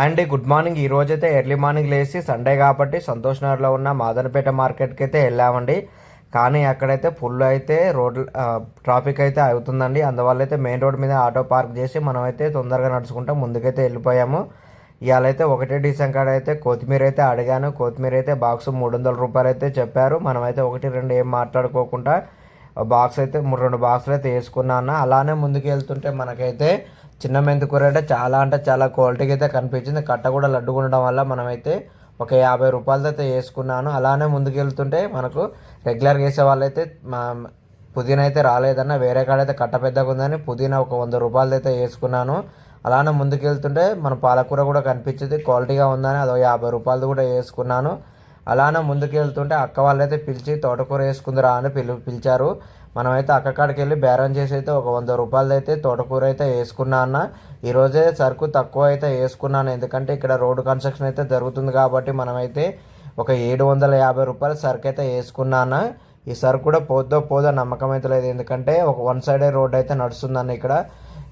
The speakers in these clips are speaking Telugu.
అండి గుడ్ మార్నింగ్. ఈ అయితే ఎర్లీ మార్నింగ్ లేచి సండే కాబట్టి సంతోష్ నగర్లో ఉన్న మాదనపేట మార్కెట్కి అయితే వెళ్ళామండి. కానీ అక్కడైతే ఫుల్ అయితే రోడ్ ట్రాఫిక్ అయితే అవుతుందండి. అందువల్ల అయితే మెయిన్ రోడ్ మీద ఆటో పార్క్ చేసి మనం అయితే తొందరగా నడుచుకుంటాం ముందుకైతే వెళ్ళిపోయాము. ఇవాళ అయితే ఒకటే డిసెంబర్ కాడ అయితే కొత్తిమీర అయితే అడిగాను. కొత్తిమీర అయితే బాక్స్ మూడు వందల రూపాయలు అయితే చెప్పారు. మనమైతే ఒకటి రెండు ఏం మాట్లాడుకోకుండా బాక్స్ అయితే మూడు రెండు బాక్సులు అయితే వేసుకున్నాను. అలానే ముందుకు వెళ్తుంటే మనకైతే చిన్న మెంతికూర అంటే చాలా అంటే చాలా క్వాలిటీగా అయితే కనిపించింది. కట్ట కూడా లడ్డు ఉండడం వల్ల మనమైతే ఒక యాభై రూపాయలతో అయితే వేసుకున్నాను అలానే ముందుకు వెళ్తుంటే మనకు రెగ్యులర్గా వేసే వాళ్ళైతే మా పుదీనా అయితే రాలేదన్న వేరే కాడ అయితే కట్ట పెద్దగా ఉందని పుదీనా ఒక వంద రూపాయలది అయితే వేసుకున్నాను అలానే ముందుకెళ్తుంటే మన పాలకూర కూడా కనిపించింది క్వాలిటీగా ఉందని అదో యాభై రూపాయలది కూడా వేసుకున్నాను అలానే ముందుకు వెళ్తుంటే అక్క వాళ్ళైతే పిలిచి తోటకూర వేసుకుందిరా అని పిలు పిలిచారు. మనమైతే అక్క కాడికి వెళ్ళి బేరం చేసి అయితే ఒక వంద రూపాయలది అయితే తోటకూర అయితే వేసుకున్నా అన్న. ఈరోజే సరుకు తక్కువ అయితే వేసుకున్నాను ఎందుకంటే ఇక్కడ రోడ్డు కన్స్ట్రక్షన్ అయితే జరుగుతుంది కాబట్టి మనమైతే ఒక ఏడు వందల యాభై రూపాయల సరుకు అయితే వేసుకున్నాను ఈ సరుకు కూడా పోద్దో పోదో నమ్మకం అయితే లేదు. ఎందుకంటే ఒక వన్ సైడే రోడ్ అయితే నడుస్తుందన్న ఇక్కడ.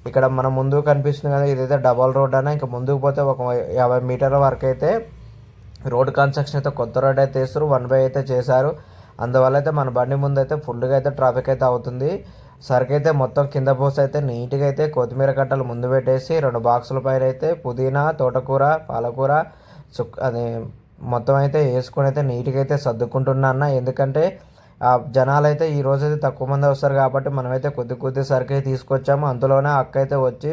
ఇక్కడ మన ముందు కనిపిస్తుంది కదా ఇదైతే డబల్ రోడ్ అన్న. ఇంకా ముందుకు పోతే ఒక యాభై మీటర్ల వరకు అయితే రోడ్ కన్స్ట్రక్షన్ అయితే కొత్త రోడ్ అయితే వేస్తారు వన్ వే అయితే చేశారు. అందువల్ల అయితే మన బండి ముందు అయితే ఫుల్గా అయితే ట్రాఫిక్ అయితే అవుతుంది. సరుకు అయితే మొత్తం కింద పోసి అయితే నీట్గా అయితే కొత్తిమీర కట్టలు ముందు పెట్టేసి రెండు బాక్సుల పైన అయితే పుదీనా తోటకూర పాలకూర చుక్ అది మొత్తం అయితే వేసుకొని అయితే నీట్గా అయితే సర్దుకుంటున్నా అన్న. ఎందుకంటే ఆ జనాలు అయితే ఈ రోజు అయితే తక్కువ మంది వస్తారు కాబట్టి మనమైతే కొద్ది కొద్ది సరుకు అయితే తీసుకొచ్చాము. అందులోనే అక్క అయితే వచ్చి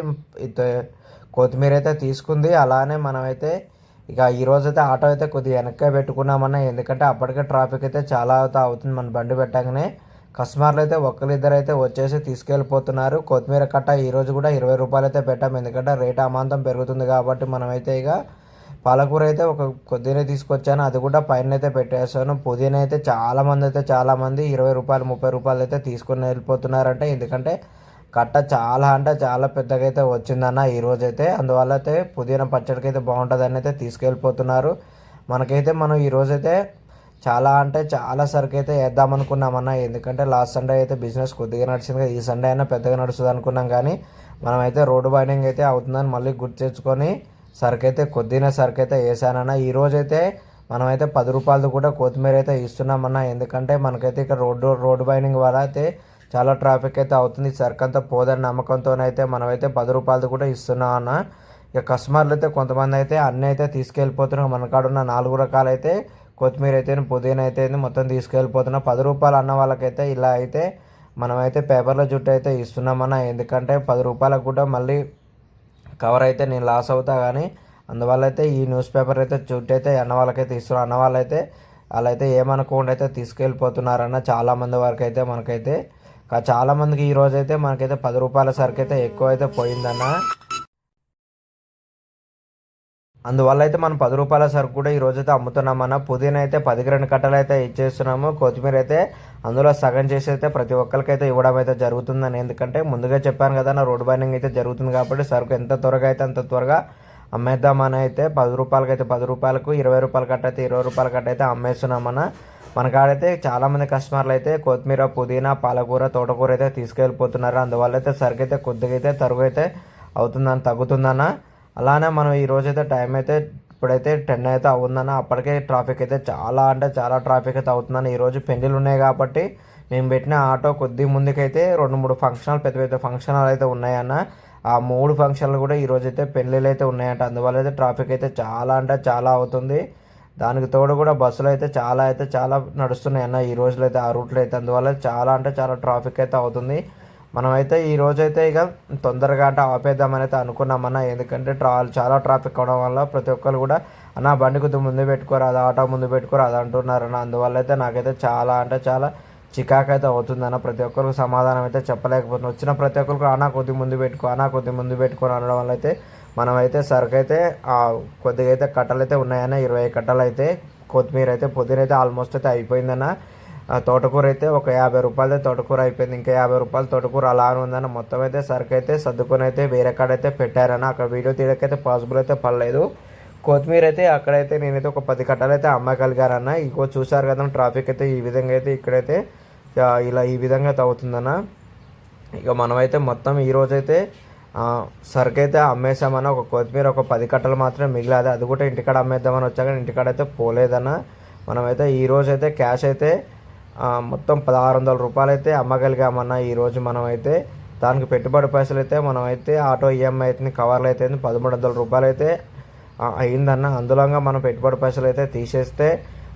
కొత్తిమీర అయితే తీసుకుంది. అలానే మనమైతే ఇక ఈ రోజు అయితే ఆటో అయితే కొద్దిగా వెనక్కి పెట్టుకున్నామన్నా ఎందుకంటే అప్పటికే ట్రాఫిక్ అయితే చాలా అయితే అవుతుంది మన బండి పెట్టగానే. కస్టమర్లు అయితే ఒకరిద్దరు అయితే వచ్చేసి తీసుకెళ్ళిపోతున్నారు. కొత్తిమీర కట్ట ఈరోజు కూడా ఇరవై రూపాయలు అయితే పెట్టాము ఎందుకంటే రేట్ అమాంతం పెరుగుతుంది కాబట్టి మనమైతే ఇక పాలకూర అయితే ఒక కొద్దినే తీసుకొచ్చాను అది కూడా పైన అయితే పెట్టేసాను పుదీనా అయితే చాలా మంది అయితే చాలామంది ఇరవై రూపాయలు ముప్పై రూపాయలు అయితే తీసుకుని వెళ్ళిపోతున్నారంటే ఎందుకంటే కట్ట చాలా అంటే చాలా పెద్దగా అయితే వచ్చిందన్న ఈ అయితే అందువల్ల అయితే పుదీనా పచ్చడికి అయితే బాగుంటుందని అయితే తీసుకెళ్ళిపోతున్నారు. మనకైతే మనం ఈరోజైతే అయితే చాలా అంటే చాలా సరుకు అయితే వేద్దాం అనుకున్నామన్న. ఎందుకంటే లాస్ట్ సండే అయితే బిజినెస్ కొద్దిగా నడిచింది కదా. ఈ సండే అయినా పెద్దగా నడుస్తుంది అనుకున్నాం కానీ మనమైతే రోడ్డు బైండింగ్ అయితే అవుతుందని మళ్ళీ గుర్తు తెచ్చుకొని సరుకు అయితే కొద్దిగా సరుకు అయితే వేసానన్న. ఈ రోజు అయితే మనమైతే పది రూపాయలది కూడా కొత్తిమీర అయితే ఇస్తున్నామన్న. ఎందుకంటే మనకైతే ఇక్కడ రోడ్డు రోడ్డు బైండింగ్ వల్ల అయితే చాలా ట్రాఫిక్ అయితే అవుతుంది. సరుకు అంతా పోదని నమ్మకంతోనైతే మనమైతే పది రూపాయలది కూడా ఇస్తున్నాం అన్న. ఇక కస్టమర్లు అయితే కొంతమంది అయితే అన్నీ అయితే తీసుకెళ్ళిపోతున్నారు. మన కాడ ఉన్న నాలుగు రకాలైతే కొత్తిమీర అయితే పుదీనా అయితే మొత్తం తీసుకెళ్ళిపోతున్నాం పది రూపాయలు అన్న వాళ్ళకైతే ఇలా అయితే మనమైతే పేపర్ల జుట్టు అయితే ఇస్తున్నామన్న ఎందుకంటే పది రూపాయలకు కూడా మళ్ళీ కవర్ అయితే నేను లాస్ అవుతా కానీ అందువల్ల అయితే ఈ న్యూస్ పేపర్ అయితే జుట్టు అయితే అన్న వాళ్ళకైతే ఇస్తున్నారు అన్న వాళ్ళైతే వాళ్ళైతే ఏమనుకోండి అయితే తీసుకెళ్ళిపోతున్నారన్న చాలామంది వరకు అయితే మనకైతే చాలామందికి ఈ రోజు అయితే మనకైతే పది రూపాయల సరుకు అయితే ఎక్కువ అయితే పోయిందన్న. అందువల్ల అయితే మనం పది రూపాయల సరుకు కూడా ఈ రోజు అయితే అమ్ముతున్నామన్న. పుదీనా అయితే పదికి రెండు కట్టలు అయితే ఇచ్చేస్తున్నాము. కొత్తిమీర అయితే అందులో సగం చేసి అయితే ప్రతి ఒక్కరికైతే ఇవ్వడం అయితే జరుగుతుందని ఎందుకంటే ముందుగా చెప్పాను కదా నా రోడ్ బైండింగ్ అయితే జరుగుతుంది కాబట్టి సరుకు ఎంత త్వరగా అయితే అంత త్వరగా అమ్మేద్దామని అయితే పది రూపాయలకి అయితే పది రూపాయలకు ఇరవై రూపాయల కట్ట అయితే ఇరవై రూపాయల కట్ట అయితే అమ్మేస్తున్నామన్న. మన కాడైతే చాలామంది కస్టమర్లు అయితే కొత్తిమీర పుదీనా పాలకూర తోటకూర అయితే తీసుకెళ్ళిపోతున్నారు. అందువల్ల అయితే సరుకు అయితే కొద్దిగా అయితే తరుగు అయితే అవుతుందని తగ్గుతుందన్న. అలానే మనం ఈరోజు అయితే టైం అయితే ఇప్పుడైతే టెన్ అయితే అవుతుందన్న. అప్పటికే ట్రాఫిక్ అయితే చాలా అంటే చాలా ట్రాఫిక్ అయితే అవుతుందని ఈరోజు పెళ్ళిళ్ళు ఉన్నాయి కాబట్టి మేము పెట్టిన ఆటో కొద్ది ముందుకైతే రెండు మూడు ఫంక్షన్లు పెద్ద పెద్ద ఫంక్షన్లు అయితే ఉన్నాయన్న. ఆ మూడు ఫంక్షన్లు కూడా ఈరోజు అయితే పెళ్ళిళ్ళు అయితే ఉన్నాయంట. అందువల్ల అయితే ట్రాఫిక్ అయితే చాలా అంటే చాలా అవుతుంది. దానికి తోడు కూడా బస్సులు అయితే చాలా అయితే చాలా నడుస్తున్నాయి అన్న ఈ రోజులు అయితే ఆ రూట్లో అయితే అందువల్ల చాలా అంటే చాలా ట్రాఫిక్ అయితే అవుతుంది. మనమైతే ఈ రోజు అయితే ఇక తొందరగా అంటే ఆపేద్దామని అయితే అనుకున్నామన్న ఎందుకంటే ట్రా చాలా ట్రాఫిక్ అవడం వల్ల ప్రతి ఒక్కరు కూడా అన్న బండి కొద్దిగా ముందు పెట్టుకోరు అది ఆటో ముందు పెట్టుకోరు అది అంటున్నారు అన్న. అందువల్ల అయితే నాకైతే చాలా అంటే చాలా చికాకు అయితే అవుతుందన్న ప్రతి ఒక్కరికి సమాధానం అయితే చెప్పలేకపోతున్నాం. వచ్చిన ప్రతి ఒక్కరికి అనా కొద్ది ముందు పెట్టుకో అనా కొద్ది ముందు పెట్టుకొని అనడం వల్ల అయితే మనమైతే సరుకు అయితే కొద్దిగా అయితే కట్టలు అయితే ఉన్నాయన్న. ఇరవై కట్టలు అయితే కొత్తిమీర అయితే పొద్దున అయితే ఆల్మోస్ట్ అయితే అయిపోయిందన్న. ఆ తోటకూర అయితే ఒక యాభై రూపాయలదే తోటకూర అయిపోయింది. ఇంకా యాభై రూపాయలు తోటకూర అలా ఉందన్న. మొత్తం అయితే సరుకు అయితే సర్దుకొని అయితే వేరే కాడ అయితే పెట్టారన్న. అక్కడ వీడియో తీయడానికైతే పాసిబుల్ అయితే పడలేదు. కొత్తిమీర అయితే అక్కడైతే నేనైతే ఒక పది కట్టలు అయితే అమ్మగలిగారన్న ఇంకో చూసారు కదా ట్రాఫిక్ అయితే ఈ విధంగా అయితే ఇక్కడైతే ఇలా ఈ విధంగా అయితే ఇక మనమైతే మొత్తం ఈ రోజైతే ఆ, అమ్మేసామన్న. ఒక కొత్తిమీర ఒక పది కట్టలు మాత్రమే మిగిలాది. అది కూడా ఇంటికాడ అమ్మేద్దామని వచ్చాక ఇంటికాడ అయితే పోలేదన్న. మనమైతే ఈ అయితే క్యాష్ అయితే మొత్తం పదహారు వందల రూపాయలు అయితే అమ్మగలిగామన్న ఈరోజు మనమైతే దానికి పెట్టుబడి పైసలు అయితే మనమైతే ఆటో ఈఎంఐ అయితే కవర్లు అయితే పదమూడు వందల రూపాయలు అయితే అయిందన్న. అందులోగా మనం పెట్టుబడి పైసలు అయితే తీసేస్తే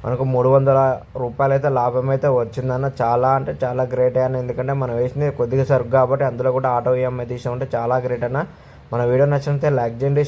మనకు మూడు వందల రూపాయలు అయితే లాభం అయితే వచ్చిందన్న చాలా అంటే చాలా గ్రేట్ అన్న. ఎందుకంటే మనం వేసింది కొద్దిగా సరుకు కాబట్టి అందులో కూడా ఆటో ఈఎంఐ తీసామంటే చాలా గ్రేట్ అన్న. మన వీడియో నచ్చినట్లయితే లైక్ చేయండి